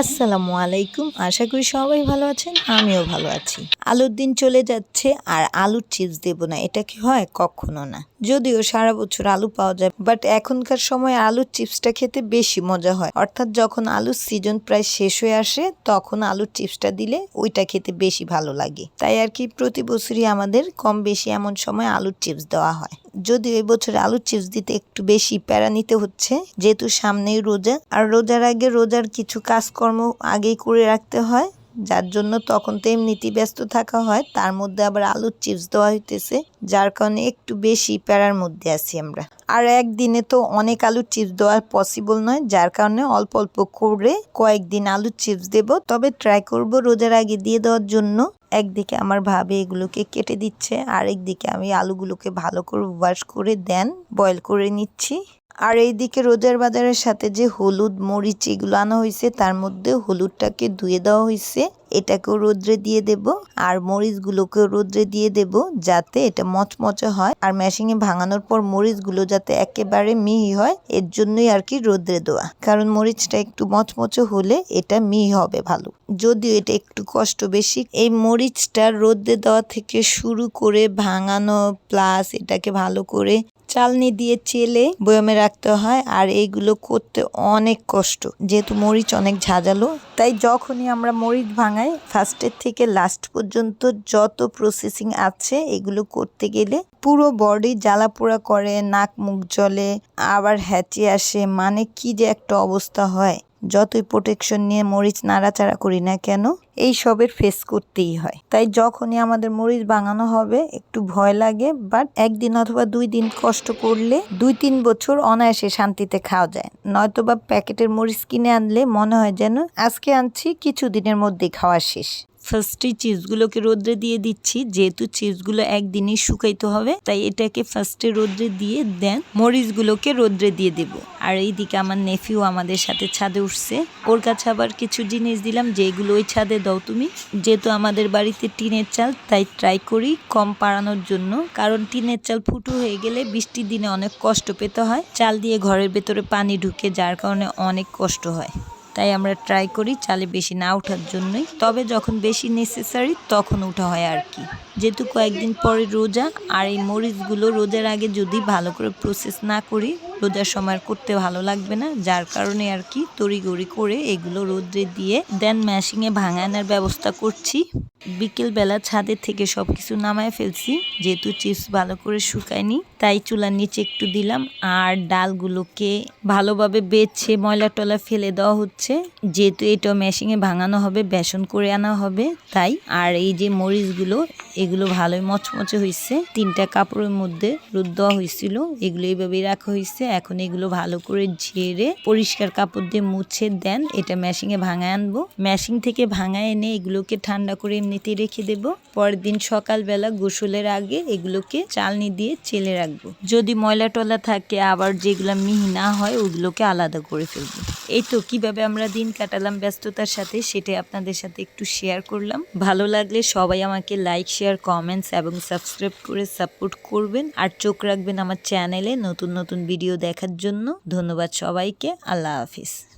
আসসালামু আলাইকুম। আশা করি সবাই ভালো আছেন, আমিও ভালো আছি। আলুর দিন চলে যাচ্ছে আর আলুর চিপস দেব না, এটা কি হয়? কখনো না। যদিও সারা বছর আলু পাওয়া যায় বাট এখনকার সময় আলুর চিপসটা খেতে বেশি মজা হয়। অর্থাৎ যখন আলুর সিজন প্রায় শেষ হয়ে আসে, তখন আলুর চিপসটা দিলে ওইটা খেতে বেশি ভালো লাগে। তাই আর কি প্রতি বছরই আমাদের কম বেশি এমন সময় আলুর চিপস দেওয়া হয়। যদিও এবছর বছর আলুর চিপস দিতে একটু বেশি প্যারা নিতে হচ্ছে, যেহেতু সামনেই রোজা, আর রোজার আগে রোজার কিছু কাজকর্ম আগেই করে রাখতে হয়। যার জন্য তখন তো এমনিতেই ব্যস্ত থাকা হয়। তার মধ্যে আবার আলুর চিপস দেওয়া হইতেছে, যার কারণে একটু বেশি প্যারার মধ্যে আছি আমরা। আর একদিনে তো অনেক আলুর চিপস দেওয়া পসিবল নয়, যার কারণে অল্প অল্প করে কয়েকদিন আলুর চিপস দেব। তবে ট্রাই করব রোজার আগে দিয়ে দেওয়ার জন্য। একদিকে আমার ভাবে এগুলোকে কেটে দিচ্ছে আর একদিকে আমি আলুগুলোকে ভালো করে ওয়াশ করে দেন বয়েল করে নিচ্ছি। আর এইদিকে রোজার বাজারের সাথে যে হলুদ, মরিচ এগুলো আনা হয়েছে তার মধ্যে হলুদটাকে ধুয়ে দেওয়া হয়েছে এটাকেও রোদ্রে দিয়ে দেব আর মরিচগুলোকেও রোদ্রে দিয়ে দেব যাতে এটা মচমচে হয়। আর মেশিনে ভাঙানোর পর মরিচগুলো যাতে একেবারে মিহি হয়, এর জন্যই আর কি রোদ্রে দেওয়া। কারণ মরিচটা একটু মচমচে হলে এটা মিহি হবে ভালো। যদিও এটা একটু কষ্ট বেশি, এই মরিচটা রোদ্রে দেওয়া থেকে শুরু করে ভাঙানো, প্লাস এটাকে ভালো করে চালনি দিয়ে চেলে বয়মে রাখতে হয় আর এইগুলো করতে অনেক কষ্ট। যেহেতু মরিচ অনেক ঝাঁঝালো, তাই যখনই আমরা মরিচ ভাঙাই ফার্স্টের থেকে লাস্ট পর্যন্ত যত প্রসেসিং আছে, এগুলো করতে গেলে পুরো বডি জ্বালা পোড়া করে, নাক মুখ জলে আবার হ্যাচি আসে মানে কি যে একটা অবস্থা হয়। যতই প্রোটেকশন নিয়ে মরিচ নাড়াচাড়া করি না কেন, এই সবের ফেস করতেই হয়। তাই যখনই আমাদের মরিচ বাঙানো হবে, একটু ভয় লাগে বাট একদিন অথবা দুই দিন কষ্ট করলে দুই তিন বছর অনায়াসে শান্তিতে খাওয়া যায়। নয়তো বা প্যাকেটের মরিচ কিনে আনলে মনে হয় যেন আজকে আনছি, কিছু দিনের মধ্যেই খাওয়া শেষ। ফার্স্টে চিজগুলোকে রোদ্রে দিয়ে দিচ্ছি। যেহেতু চিজগুলো একদিনই শুকাইতে হবে, তাই এটাকে ফার্স্টে রোদ্রে দিয়ে দেন মরিচগুলোকে রোদ্রে দিয়ে দেব। আর এইদিকে আমার নেফিও আমাদের সাথে ছাদে উঠছে। ওর কাছে আবার কিছু জিনিস দিলাম, যেগুলো ওই ছাদে দাও তুমি। যেহেতু আমাদের বাড়িতে টিনের চাল, তাই ট্রাই করি কম পাড়ানোর জন্য। কারণ টিনের চাল ফুটো হয়ে গেলে বৃষ্টির দিনে অনেক কষ্ট পেতে হয়। চাল দিয়ে ঘরের ভেতরে পানি ঢুকে, যার কারণে অনেক কষ্ট হয়। তাই আমরা ট্রাই করি চালে বেশি না ওঠার জন্যই। তবে যখন বেশি নেসেসারি তখন ওঠা হয় আর কি। যেহেতু কয়েকদিন পরে রোজা, আর এই মরিচগুলো রোজার আগে যদি ভালো করে প্রসেস না করি, রোজার সময় করতে ভালো লাগবে না। যার কারণে আর কি তড়িগড়ি করে এগুলো রোদ্রে দিয়ে দেন ম্যাশিংয়ে ভাঙানোর ব্যবস্থা করছি। বিকেলবেলা ছাদের থেকে সব কিছু নামায় ফেলছি, যেহেতু চিপস ভালো করে শুকায়নি, তাই চুলার নিচে একটু দিলাম, আর ডালগুলোকে ভালোভাবে বেছে ময়লা টলা ফেলে দেওয়া হচ্ছে, যেহেতু এটা মেশিনে ভাঙানো হবে, বেসন করে আনা হবে, তাই। আর এই যে মরিচগুলো, এগুলো ভালোই মচমচে হয়েছে তিনটা কাপড়ের মধ্যে রোদ দেওয়া হয়েছিল এগুলো এইভাবেই রাখা হয়েছে এখন এগুলো ভালো করে ঝেড়ে পরিষ্কার কাপড় দিয়ে মুছে দেন, এটা মেশিনে ভাঙায় আনব। মেশিন থেকে ভাঙায় এনে এগুলোকে ঠান্ডা করে এমনিতেই রেখে দেব। পরের দিন সকালবেলা গোসলের আগে এগুলোকে চালনি দিয়ে চেলে রাখব। যদি ময়লা টলা থাকে, আবার যেগুলো মিহি না হয়, ওগুলোকে আলাদা করে ফেলব। এই তো, কীভাবে আমরা দিন কাটালাম ব্যস্ততার সাথে সেটাই আপনাদের সাথে একটু শেয়ার করলাম। ভালো লাগলে সবাই আমাকে লাইক শেয়ার কমেন্টস এবং সাবস্ক্রাইব করে সাপোর্ট করবেন। আর চোখ রাখবেন আমার চ্যানেলে নতুন নতুন ভিডিও দেখার জন্য। ধন্যবাদ সবাইকে। আল্লাহ হাফিজ।